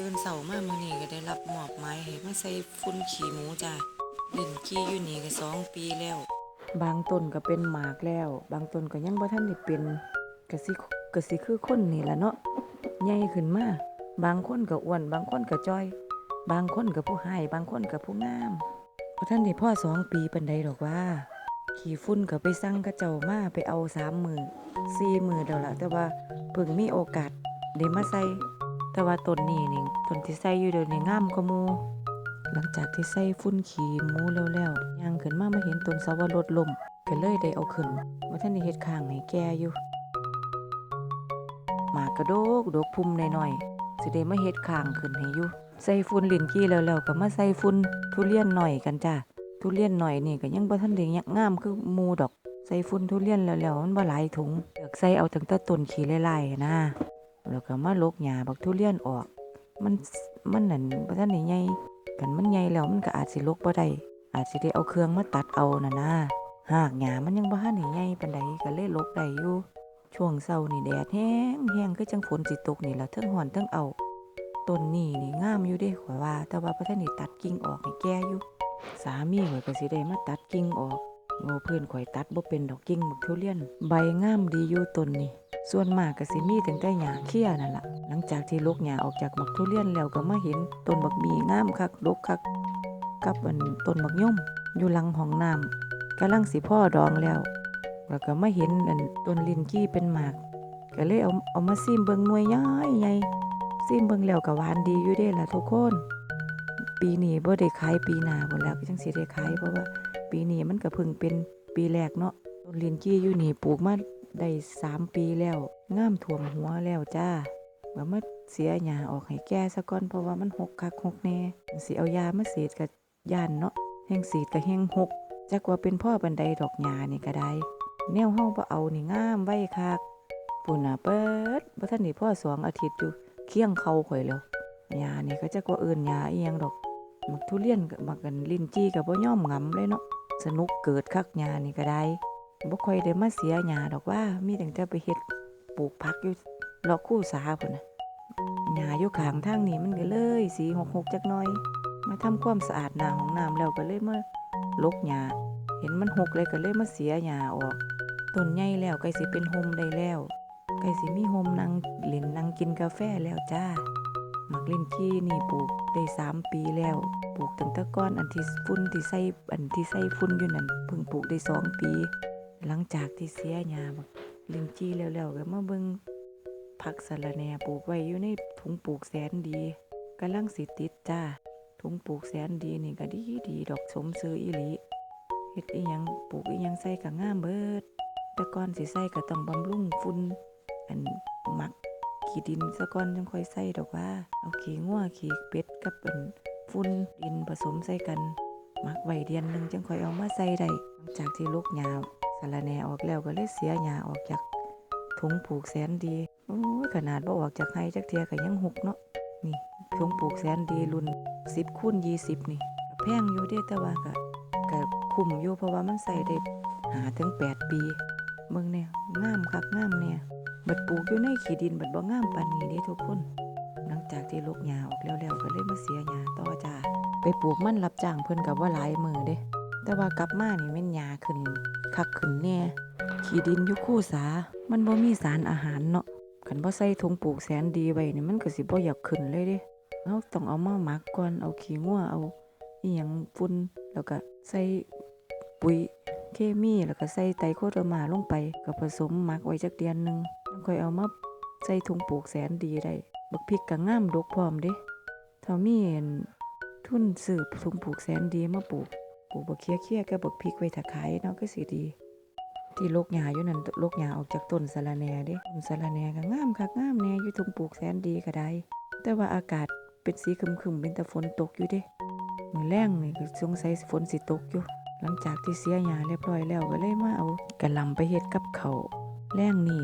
ตื่นเสาร์มามื้อนี้ก็ได้รับมอบหมายให้มาใส่ฝุ่นขี้หมูจ้ะเล่นขี้อยู่นี่ก็สองปีแล้ว บางต้นก็เป็นหมากแล้ว บางต้นก็ยังบ่ทันได้เป็นก็สิก็สิคือคนนี่ล่ะเนาะใหญ่ขึ้นมาบางคนก็อ้วน บางคนก็จ้อย บางคนก็ผู้ให้บางคนก็ผู้งามบ่ทันได้พ่อสองปีปานใดดอกว่า ขี่ฝุ่นก็ไปสั่งกระเจ้ามาไปเอาสามมือสี่มือเดียวละแต่ว่าเพิ่งมีโอกาสได้มาใส่ แต่ว่าต้นนี้นี่ต้นที่ใส่อยู่เดี๋ยวนี้งามกว่าหมูหลังจากที่ใส่ฝุ่นขี่หมูแล้วแล้วย่างขึ้นมามาเห็นต้นสาวรสลมก็เลยได้เอาขึ้นว่าท่านได้เฮ็ดข้างให้แก่อยู่หมากระโดกดกพุ่มหน่อยๆสิได้มาเฮ็ดข้างขึ้นให้อยู่ใส่ฝุ่นลิ้นกี้แล้วแล้วก็มาใส่ฝุ่นทุเรียนหน่อยกันจ้าทุเรียนหน่อยนี่ก็ยังบ่ทันได้ยักงามคือหมูดอก ใส่ฝุ่นทุเรียนแล้วๆมันบ่หลายถุงเลือกใส่เอาตั้งแต่ต้นขี้ไล่ๆนะ แล้วก็มาลกหญ้าบักทุเรียนออก มันมันนั่นบ่ทันได้ใหญ่กันมันใหญ่แล้วมันก็อาจสิลกบ่ได้อาจสิได้เอาเครื่องมาตัดเอาน่ะนะหากหญ้ามันยังบ่ทันได้ใหญ่ปานใดก็เลยลกได้อยู่ช่วงเช้านี่แดดแห้งแห้งคือจังฝนสิตกนี่ล่ะเทิงร้อนเทิงเอาต้นนี้นี่งามอยู่เด้ข่อยว่า แต่ว่าบ่ทันได้ตัดกิ่งออกให้แก่อยู่สามีข่อยก็สิได้มาตัดกิ่งออกโง่เพื่อนข่อยตัดบ่เป็นดอกกิ่งบักทุเรียน ใบงามดีอยู่ต้นนี่ ส่วนมากก็สิมีตั้งแต่หญ้าเขี้ยนั่นล่ะหลังจากที่ลกหญ้าออกจากบักทุเรียนแล้วก็มาเห็นต้นบักมีงามคักดกคักกับอันต้นบักย่อมอยู่หลังห้องน้ำกำลังสิพ่อดองแล้ว แล้วก็มาเห็นอันต้นลินกี้เป็นหมากก็เลยเอาเอามาซิมเบิงหน่วยใหญ่ใหญ่ซิมเบิงแล้วก็หวานดีอยู่เด้ล่ะทุกคน ปีนี้บ่ได้ขายปีหน้าบ่แล้วก็จังสิได้ขายเพราะว่า ปีนี้มันก็เพิ่งเป็นปีแรกเนาะต้นลินจี้อยู่นี่ปลูกมา ได้สามปีแล้วงามท่วมหัวแล้วจ้าว่ามาเสียหญ้าออกให้แก่ซะก่อนเพราะว่ามันหกคักหกแน่สิเอายามาสีดกับย่านเนาะแห้งสีดกับแห้งหกจักว่าเป็นพ่อบันไดดอกหญ้านี่ก็ได้แนวเฮาบ่เอานี่งามไว้คักปุ่นน่ะเปิดบ่ทันได้พ่อสองอาทิตย์อยู่เคียงเขาข่อยแล้วหญ้านี่ก็จักว่าเอิ้นหญ้าอีหยังดอกมักทุเรียนกับมักกันลิ้นจี้กับบ่ยอมงำเลยเนาะสนุกเกิดคักหญ้านี่ก็ได้ บ่ค่อยได้มาเสียหญ้าดอกว่า มีตั้งแต่ไปเฮ็ดปลูกผักอยู่รอคู่สาพุ่นน่ะหญ้าอยู่ข้างทางนี้มันก็เลย สีหกๆจักหน่อย มาทำความสะอาดหน้าห้องน้ำแล้วก็เลยมาลกหญ้าเห็นมันหกเลยก็เลยมาเสียหญ้าออกต้นใหญ่แล้วกล้สิเป็นโฮมได้แล้วกล้สิมีโฮมนั่งเล่นนั่งกินกาแฟแล้วจ้าหมักเลิ้นขี้นี่ปลูกได้สามปีแล้ว ปลูกตั้งแต่ก้อนอันที่ฝุ่นที่ใส่อันที่ใส่ฝุ่นอยู่นั่นเพิ่งปลูกได้สองปี หลังจากที่เสียหญ้าหมักลิ้นจี้แล้วๆก็มาเบิ่งผักสะระแหน่ปลูกไว้อยู่ในถุงปลูกแสนดีกำลังสิติดจ้าถุงปลูกแสนดีนี่ก็ดีดีดอกสมซื้ออีหลีเฮ็ดอีหยังปลูกอีหยังใส่ก็งามเบิด แต่ก่อนสิใส่ก็ต้องบำรุงฝุ่นอันหมักขี้ดินซะก่อนจังค่อยใส่ดอกว่า เอาขี้งัวขี้เป็ดกับเป็นฝุ่นดินผสมใส่กันหมักไว้เดือนหนึงจังค่อยเอามาใส่ได้หลังจากที่ลูกหญ้า สารแหน่ออกแล้วก็เลยเสียหญ้าออกจากถุงปลูกแสนดีโอ้ยขนาดบ่ออกจากไห้จักเทียก็ยังหกเนาะนี่ถุงปลูกแสนดีรุ่น10คูณ20นี่แพงอยู่เด้แต่ว่าก็ก็คุ้มอยู่เพราะว่ามันใส่ได้หาถึง8ปีเบิ่งเนี่ยงามคักงามเนี่ยบัดปลูกอยู่ในขี้ดินบัดบ่งามปานนี้เด้ทุกคน หลังจากที่ลกหญ้าออกแล้วๆก็เลยมาเสียหญ้าต่อจ้าไปปลูกมันรับจ้างเพิ่นก็บ่หลายมือเด้ แต่ว่ากลับมานี่แม่นหญ้าขึ้นคักขึ้นแน่ขี้ดินยู่คู่สา มันบ่มีสารอาหารเนาะคันบ่ใส่ถุงปลูกแสนดีไว้นี่มันก็สิบ่อยากขึ้นเลยเด้เราต้องเอามาหมักก่อนเอาขี้งัวเอาอีหยังฝุ่นแล้วก็ใส่ปุ๋ยเคมีแล้วก็ใส่ไตรโคโดมาลงไปก็ผสมหมักไว้จักเดือนหนึงแล้วค่อยเอามาใส่ถุงปลูกแสนดีได้บักพริกก็งามดกพร้อมเด้ถ้ามีนทุนซื้อถุงปลูกแสนดีมาปลูก ลูกบักเคี้ยเคี้ยกับบักพริกไว้ถ้าขายเนาะก็สิดี ที่โลกหญ้าอยู่นั่นโลกหญ้าออกจากต้นสะระแหน่เด้ต้นสะระแหน่ก็งามคักงามแน่อยู่ถุงปลูกแสนดีก็ได้แต่ว่าอากาศเป็นสีคึมๆเป็นแต่ฝนตกอยู่เด้มื้อแรงนี่ก็สงสัยฝนสิตกอยู่ หลังจากที่เสียหญ้าเรียบร้อยแล้วก็เลยมาเอากระลำไปเฮ็ดกับเขาแรงนี่